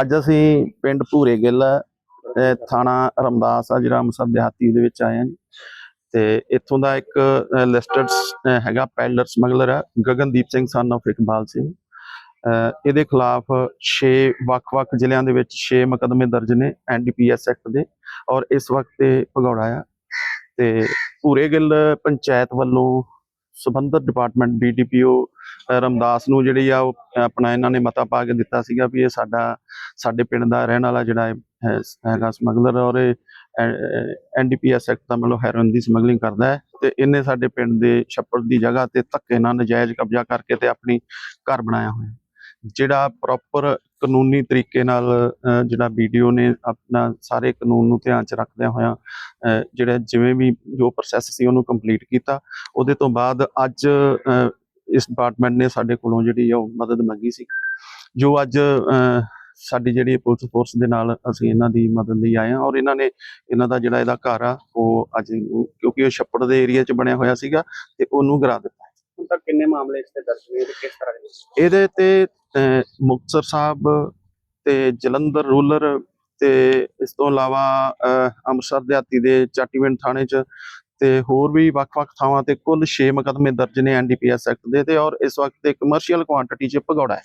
ਅੱਜ ਅਸੀਂ ਪਿੰਡ ਭੂਰੇ ਗਿੱਲ ਥਾਣਾ ਰਮਦਾਸ ਆ, ਜਿਹੜਾ ਅੰਮ੍ਰਿਤਸਰ ਦਿਹਾਤੀ ਦੇ ਵਿੱਚ ਆਏ ਹਾਂ ਜੀ। ਤੇ ਇੱਥੋਂ ਦਾ ਇੱਕ ਲਿਸਟਡ ਹੈਗਾ ਪੈਡਲਰ ਸਮਗਲਰ ਹੈ ਗਗਨਦੀਪ ਸਿੰਘ ਸਨ of ਇਕਬਾਲ ਸਿੰਘ ਇਹਦੇ ਖਿਲਾਫ 6 ਵੱਖ-ਵੱਖ ਜ਼ਿਲ੍ਹਿਆਂ ਦੇ ਵਿੱਚ 6 ਮੁਕੱਦਮੇ ਦਰਜ ਨੇ ਐਨਡੀਪੀਐਸ ਐਕਟ ਦੇ, ਔਰ ਇਸ ਵਕਤ ਇਹ ਭਗੌੜਾ ਆ ਤੇ ਭੂਰੇ ਗਿੱਲ ਪੰਚਾਇਤ ਵੱਲੋਂ ਸੰਬੰਧਿਤ ਡਿਪਾਰਟਮੈਂਟ ਬੀਡੀਪੀਓ ਰਮਦਾਸ ਨੂੰ ਜਿਹੜੀ ਆ ਉਹ ਆਪਣਾ ਇਹਨਾਂ ਨੇ ਮਤਾ ਪਾ ਕੇ ਦਿੱਤਾ ਸੀਗਾ ਵੀ ਇਹ ਸਾਡਾ, ਸਾਡੇ ਪਿੰਡ ਦਾ ਰਹਿਣ ਵਾਲਾ ਜਿਹੜਾ ਹੈਗਾ ਸਮਗਲਰ ਔਰ ਇਹ ਐਨਡੀਪੀਐਸ ਐਕਟ ਦਾ ਮਤਲਬ ਹੈਰੋਇਨ ਦੀ ਸਮਗਲਿੰਗ ਕਰਦਾ ਹੈ ਤੇ ਇਹਨੇ ਸਾਡੇ ਪਿੰਡ ਦੇ ਛੱਪੜ ਦੀ ਜਗ੍ਹਾ ਤੇ ਧੱਕੇ ਨਾਲ ਨਜਾਇਜ਼ ਕਬਜ਼ਾ ਕਰਕੇ ਤੇ ਆਪਣੀ ਘਰ ਬਣਾਇਆ ਹੋਇਆ ਜਿਹੜਾ ਪ੍ਰੋਪਰ ਕਾਨੂੰਨੀ ਤਰੀਕੇ ਨਾਲ ਜਿਹੜਾ ਵੀਡੀਓ ਨੇ ਆਪਣਾ ਸਾਰੇ ਕਾਨੂੰਨ ਨੂੰ ਧਿਆਨ ਚ ਰੱਖਦਿਆਂ ਹੋਇਆਂ ਜਿਹੜਾ ਜਿਵੇਂ ਵੀ ਜੋ ਪ੍ਰੋਸੈਸ ਸੀ ਉਹਨੂੰ ਕੰਪਲੀਟ ਕੀਤਾ। ਉਹਦੇ ਤੋਂ ਬਾਅਦ ਅੱਜ ਇਸ ਡਿਪਾਰਟਮੈਂਟ ਨੇ ਸਾਡੇ ਕੋਲੋਂ ਜਿਹੜੀ ਆ ਉਹ ਮਦਦ ਮੰਗੀ ਸੀ। ਜੋ ਅੱਜ ਸਾਡੀ ਜਿਹੜੀ ਪੁਲਿਸ ਫੋਰਸ ਦੇ ਨਾਲ ਅਸੀਂ ਇਹਨਾਂ ਦੀ ਮਦਦ ਲਈ ਆਏ ਹਾਂ ਔਰ ਇਹਨਾਂ ਨੇ ਇਹਨਾਂ ਦਾ ਜਿਹੜਾ ਇਹਦਾ ਘਰ ਆ ਉਹ ਅੱਜ ਕਿਉਂਕਿ ਉਹ ਛੱਪੜ ਦੇ ਏਰੀਆ 'ਚ ਬਣਿਆ ਹੋਇਆ ਸੀਗਾ ਤੇ ਉਹਨੂੰ ਗਿਰਾ ਦਿੱਤਾ। ਹੁਣ ਤੱਕ ਕਿੰਨੇ ਮਾਮਲੇ ਇਸ ਤੇ ਦਰਜ ਨੇ ਤੇ ਕਿਸ ਤਰ੍ਹਾਂ ਦੇ ਇਹਦੇ ਤੇ ਅਹ, ਮੁਕਤਸਰ ਸਾਹਿਬ ਤੇ ਜਲੰਧਰ ਰੂਰਲ ਤੇ ਇਸ ਤੋਂ ਇਲਾਵਾ ਅੰਮ੍ਰਿਤਸਰ ਦਿਹਾਤੀ ਦੇ ਚਾਟੀਵਿੰਡ ਥਾਣੇ 'ਚ ਤੇ ਹੋਰ ਵੀ ਵੱਖ-ਵੱਖ ਥਾਵਾਂ ਤੇ ਕੁੱਲ 6 ਮੁਕੱਦਮੇ ਦਰਜ ਨੇ ਐਨਡੀਪੀਐਸ ਐਕਟ ਦੇ ਤੇ ਔਰ ਇਸ ਵਕਤ ਇਹ ਕਮਰਸ਼ੀਅਲ ਕੁਆਂਟੀਟੀ 'ਚ ਭਗੌੜਾ ਹੈ।